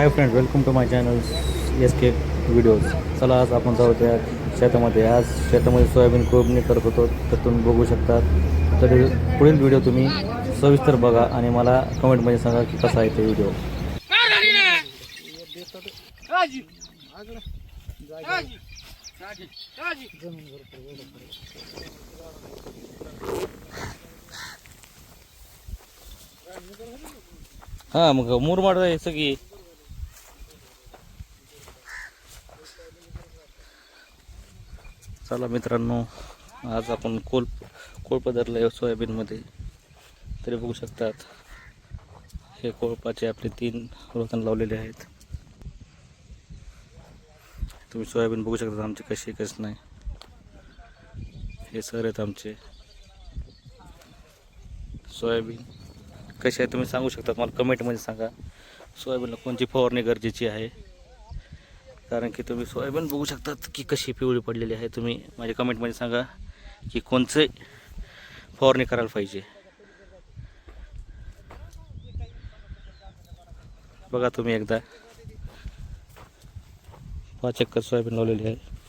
Hi friend welcome to my channel S K videos चला आज आपण जाऊ त्या शेतामध्ये. आज शेतामध्ये सोयाबीन कोबणी करत होतो तर तुम्ही बघू शकतात तर पुढील व्हिडिओ तुम्ही सविस्तर बघा आणि मला कमेंटमध्ये सांगा की कसा आहे ते व्हिडिओ हां मग मुरमाड आहे सगळी. चला मित्रांनो आज आपण कोल कोळप धरलं आहे सोयाबीनमध्ये. तरी बघू शकतात हे कोळपाचे आपले तीन रोतन लावलेले आहेत. तुम्ही सोयाबीन बघू शकता आमचे कसे कसे नाही. हे सर आहेत आमचे. सोयाबीन कसे आहे तुम्ही सांगू शकता मला कमेंटमध्ये सांगा. सोयाबीनला कोणती फवारणी गरजेची आहे? कारण की तुम्ही सोयाबीन बघू शकतात की कशी पिवळी पडलेली आहे. तुम्ही माझ्या कमेंटमध्ये सांगा की कोणचं फवारणी करायला पाहिजे. बघा तुम्ही एकदा. पाच एकर सोयाबीन लावलेली आहे.